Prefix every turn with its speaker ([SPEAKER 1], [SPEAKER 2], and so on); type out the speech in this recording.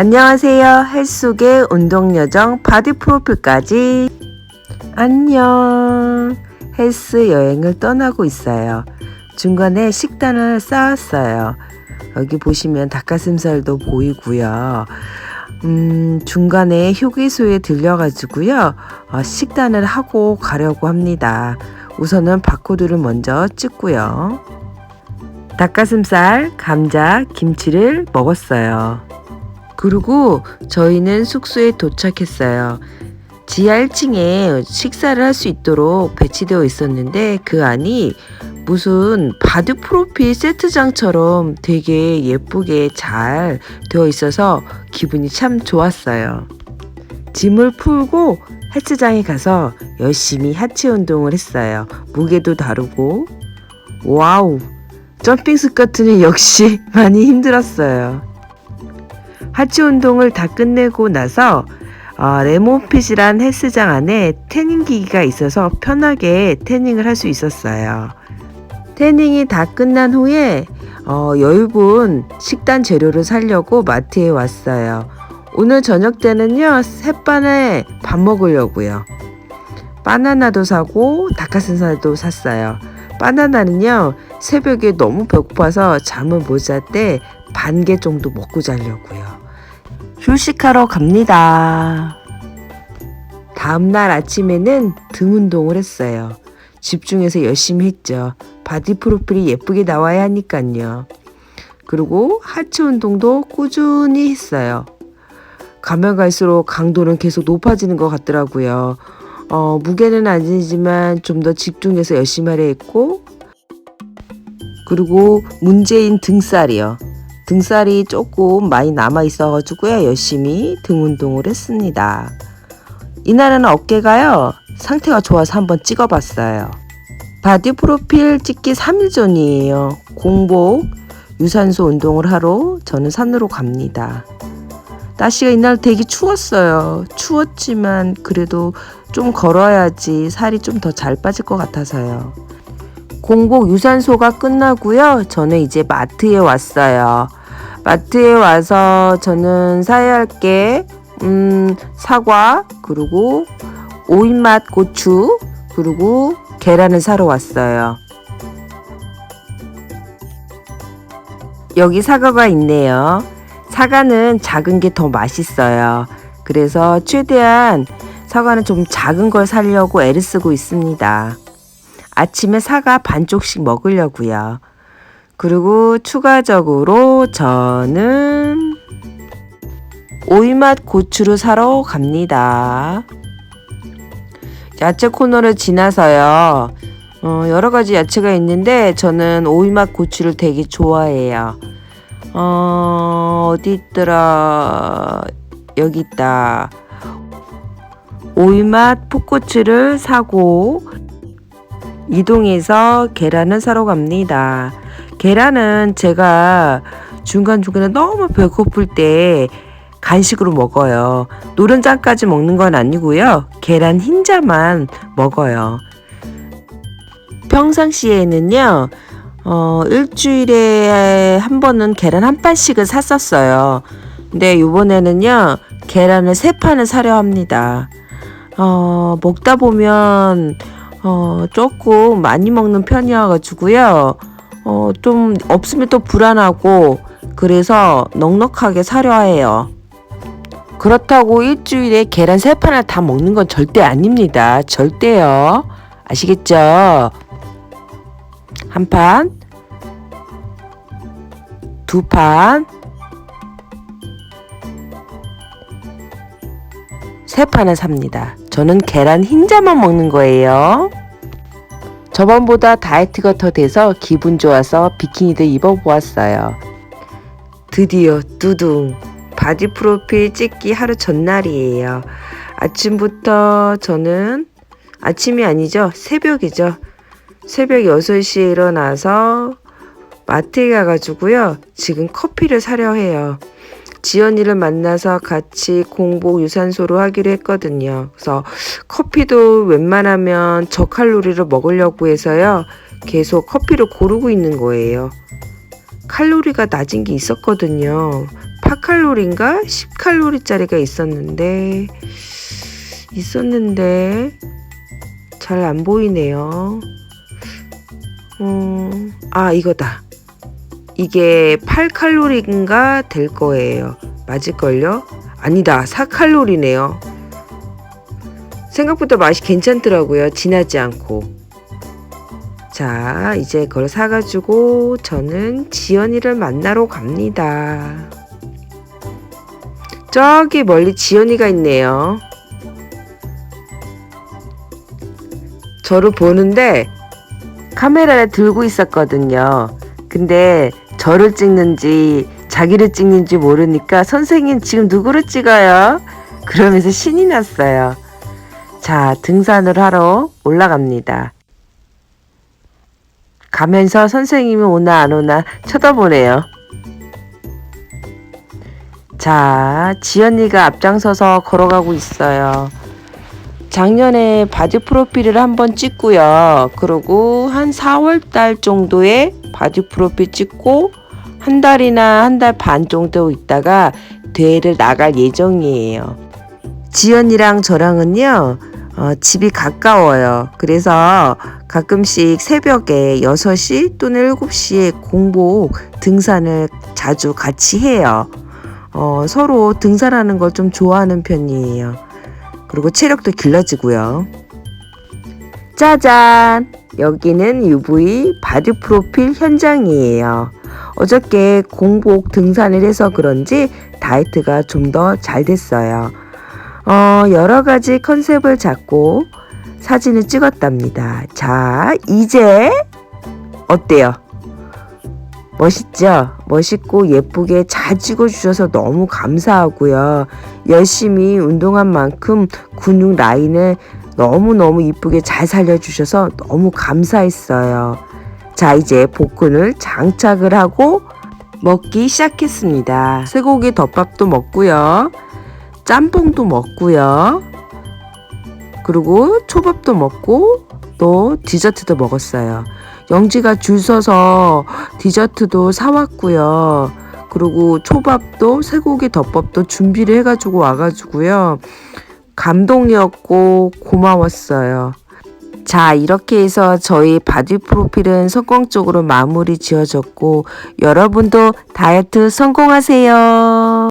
[SPEAKER 1] 안녕하세요. 헬속의 운동 여정 바디 프로필까지. 안녕. 헬스 여행을 떠나고 있어요. 중간에 식단을 쌓았어요. 여기 보시면 닭가슴살도 보이고요. 음, 중간에 휴게소에 들려가지고요. 어, 식단을 하고 가려고 합니다. 우선은 바코드를 먼저 찍고요. 닭가슴살, 감자, 김치를 먹었어요. 그리고 저희는 숙소에 도착했어요. 지하 1층에 식사를 할 수 있도록 배치되어 있었는데 그 안이 무슨 바디 프로필 세트장처럼 되게 예쁘게 잘 되어 있어서 기분이 참 좋았어요. 짐을 풀고 헬스장에 가서 열심히 하체 운동을 했어요. 무게도 다루고 와우 점핑 스쿼트는 역시 많이 힘들었어요. 하체 운동을 다 끝내고 나서 어, 레몬핏이란 헬스장 안에 태닝 기기가 있어서 편하게 태닝을 할 수 있었어요. 태닝이 다 끝난 후에 어, 여유분 식단 재료를 사려고 마트에 왔어요. 오늘 저녁 때는요 햇반에 밥 먹으려고요. 바나나도 사고 닭가슴살도 샀어요. 바나나는요 새벽에 너무 배고파서 잠을 못 잘 때 반 개 정도 먹고 자려고요. 휴식하러 갑니다. 다음날 아침에는 등 운동을 했어요. 집중해서 열심히 했죠. 바디 프로필이 예쁘게 나와야 하니까요. 그리고 하체 운동도 꾸준히 했어요. 가면 갈수록 강도는 계속 높아지는 것 같더라고요. 어, 무게는 아니지만 좀 더 집중해서 열심히 하려 했고, 그리고 문제인 등살이요. 등살이 조금 많이 남아 있어가지고요. 열심히 등 운동을 했습니다. 이날은 어깨가요. 상태가 좋아서 한번 찍어봤어요. 바디 프로필 찍기 3일 전이에요. 공복, 유산소 운동을 하러 저는 산으로 갑니다. 날씨가 이날 되게 추웠어요. 추웠지만 그래도 좀 걸어야지 살이 좀 더 잘 빠질 것 같아서요. 공복 유산소가 끝나고요. 저는 이제 마트에 왔어요. 마트에 와서 저는 사야 할 게, 음, 사과, 그리고 오이맛 고추, 그리고 계란을 사러 왔어요. 여기 사과가 있네요. 사과는 작은 게 더 맛있어요. 그래서 최대한 사과는 좀 작은 걸 사려고 애를 쓰고 있습니다. 아침에 사과 반쪽씩 먹으려고요. 그리고 추가적으로 저는 오이맛 고추를 사러 갑니다. 야채 코너를 지나서요. 어, 여러 가지 야채가 있는데 저는 오이맛 고추를 되게 좋아해요. 어, 어디 있더라? 여기 있다. 오이맛 풋고추를 사고 이동해서 계란을 사러 갑니다. 계란은 제가 중간중간에 너무 배고플 때 간식으로 먹어요. 노른자까지 먹는 건 아니고요. 계란 흰자만 먹어요. 평상시에는요, 어, 일주일에 한 번은 계란 한 판씩을 샀었어요. 근데 이번에는요, 계란을 세 판을 사려 합니다. 어, 먹다 보면, 어, 조금 많이 먹는 편이어가지고요. 어, 좀 없으면 또 불안하고, 그래서 넉넉하게 사려 해요. 그렇다고 일주일에 계란 세 판을 다 먹는 건 절대 아닙니다. 절대요. 아시겠죠? 한 판, 두 판, 세 판을 삽니다. 저는 계란 흰자만 먹는 거예요. 저번보다 다이어트가 더 돼서 기분 좋아서 비키니도 입어보았어요. 드디어 뚜둥 바디 프로필 찍기 하루 전날이에요. 아침부터 저는 아침이 아니죠. 새벽이죠. 새벽 6시에 일어나서 마트에 가가지고요. 지금 커피를 사려 해요. 지연이를 만나서 같이 공복 유산소로 하기로 했거든요. 그래서 커피도 웬만하면 저칼로리로 먹으려고 해서요. 계속 커피를 고르고 있는 거예요. 칼로리가 낮은 게 있었거든요. 4칼로리인가 10칼로리짜리가 있었는데 있었는데 잘 안 보이네요. 어, 아 이거다. 이게 8칼로리인가 될 거예요. 맞을걸요? 아니다. 4칼로리네요. 생각보다 맛이 괜찮더라고요. 진하지 않고. 자, 이제 그걸 사가지고 저는 지연이를 만나러 갑니다. 저기 멀리 지연이가 있네요. 저를 보는데 카메라를 들고 있었거든요. 근데 저를 찍는지 자기를 찍는지 모르니까 선생님 지금 누구를 찍어요? 그러면서 신이 났어요. 자, 등산을 하러 올라갑니다. 가면서 선생님이 오나 안 오나 쳐다보네요. 자, 지연이가 앞장서서 걸어가고 있어요. 작년에 바디 프로필을 한번 찍고요. 그리고 한 4월 달 정도에 바디 프로필 찍고 한 달이나 한 달 반 정도 있다가 대회를 나갈 예정이에요. 지연이랑 저랑은요, 어, 집이 가까워요. 그래서 가끔씩 새벽에 6시 또는 7시에 공복 등산을 자주 같이 해요. 어, 서로 등산하는 걸 좀 좋아하는 편이에요. 그리고 체력도 길러지고요. 짜잔! 여기는 UV 바디 프로필 현장이에요. 어저께 공복 등산을 해서 그런지 다이어트가 좀 더 잘 됐어요. 어, 여러 가지 컨셉을 잡고 사진을 찍었답니다. 자, 이제 어때요? 멋있죠? 멋있고 예쁘게 잘 찍어주셔서 너무 감사하고요. 열심히 운동한 만큼 근육 라인을 너무너무 이쁘게 잘 살려주셔서 너무 감사했어요. 자, 이제 복근을 장착을 하고 먹기 시작했습니다. 쇠고기 덮밥도 먹고요. 짬뽕도 먹고요. 그리고 초밥도 먹고 또 디저트도 먹었어요. 영지가 줄 서서 디저트도 사왔고요. 그리고 초밥도 쇠고기 덮밥도 준비를 해가지고 와가지고요. 감동이었고 고마웠어요. 자, 이렇게 해서 저희 바디 프로필은 성공적으로 마무리 지어졌고, 여러분도 다이어트 성공하세요.